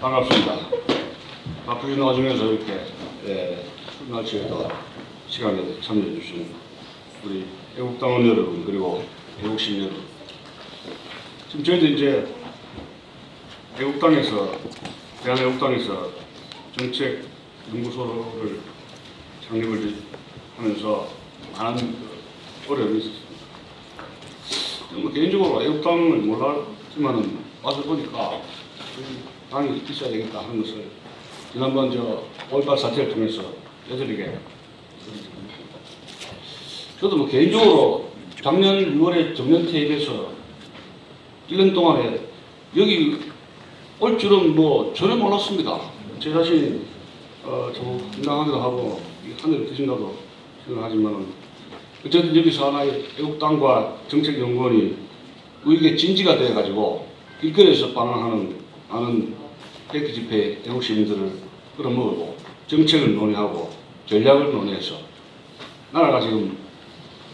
반갑습니다. 바쁘신 와중에서 이렇게 예, 날씨에도 시간에 참여해 주신 우리 애국당원 여러분 그리고 애국심 여러분 지금 저희도 이제 애국당에서 대한애국당에서 정책 연구소를 창립을 하면서 많은 그 어려움이 있었습니다. 뭐 개인적으로 애국당을 몰랐지만은 와서 보니까 이 당이 있어야 되겠다 하는 것을 지난번 저 5.18 사태를 통해서 여전하게 저도 뭐 개인적으로 작년 6월에 정년 퇴임해서 1년 동안에 여기 올 줄은 뭐 전혀 몰랐습니다. 제 자신이 어, 좀 민당하기도 하고 이 하늘을 드신다도 생각하지만은 어쨌든 여기서 하나의 애국당과 정책연구원이 우리에게 진지가 돼가지고 길거리에서 방황하는 많은 백기 집회 애국 시민들을 끌어모으고 정책을 논의하고 전략을 논의해서 나라가 지금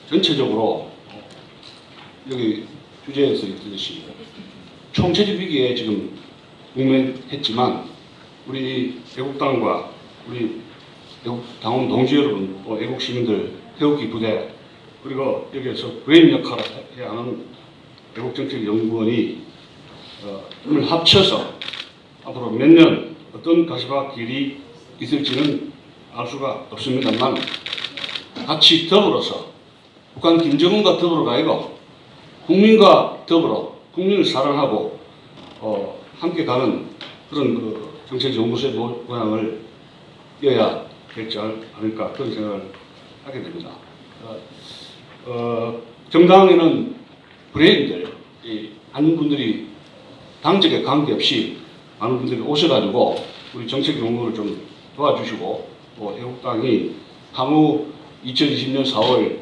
전체적으로 여기 주제에서 있듯이 총체적 위기에 지금 직면했지만 우리 애국당과 우리 애국 당원 동지 여러분 또 애국 시민들 태극기 부대 그리고 여기에서 브레인 역할을 해야 하는 애국정책연구원이 을 합쳐서 앞으로 몇 년 어떤 가시밭 길이 있을지는 알 수가 없습니다만 같이 더불어서 북한 김정은과 더불어 가이고 국민과 더불어 국민을 사랑하고 어, 함께 가는 그런 그 모- 모양을 이어야 되지 않을까 그런 생각을 하게 됩니다. 어, 어, 정당에는 브레인들, 이 많은 분들이 당적에 관계없이 많은 분들이 오셔가지고 우리 정책 연구를 좀 도와주시고 또 애국당이 향후 2020년 4월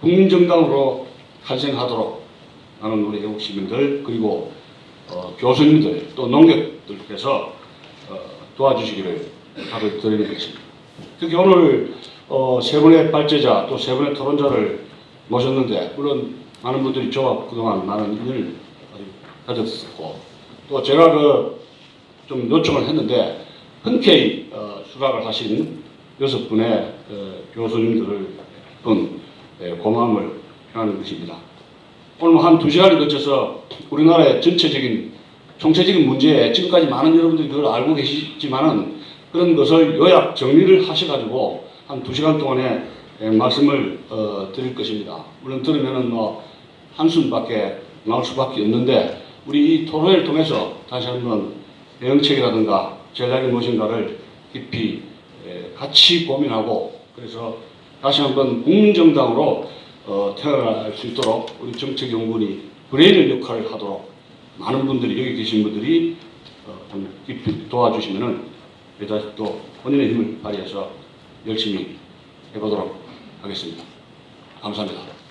국민정당으로 탄생하도록 하는 우리 애국 시민들 그리고 어, 교수님들 또 농객들께서 어, 도와주시기를 답을 드리는 것입니다. 특히 오늘 어, 세 분의 발제자 또 세 분의 토론자를 모셨는데 물론 많은 분들이 저와 그동안 많은 인연을 가졌었고 또 제가 그 좀 요청을 했는데 흔쾌히 어, 수락을 하신 여섯 분의 어, 교수님들을 본 예, 고마움을 표하는 것입니다. 오늘 뭐한두 시간을 거쳐서 우리나라의 전체적인 총체적인 문제에 지금까지 많은 여러분들이 그걸 알고 계시지만은 그런 것을 요약 정리를 하셔가지고 한 두 시간 동안에 예, 말씀을 어, 드릴 것입니다. 물론 들으면은 뭐 한숨밖에 나올 수밖에 없는데 우리 이 토론을 통해서 다시 한번 대응책이라든가 전략이 무엇인가를 깊이 예, 같이 고민하고 그래서 다시 한번 국민정당으로 어, 태어날 수 있도록 우리 정책연구원이 브레인의 역할을 하도록 많은 분들이 여기 계신 분들이 어, 좀 깊이 도와주시면은 여기다 또 본인의 힘을 발휘해서 열심히 해보도록 하겠습니다. 감사합니다.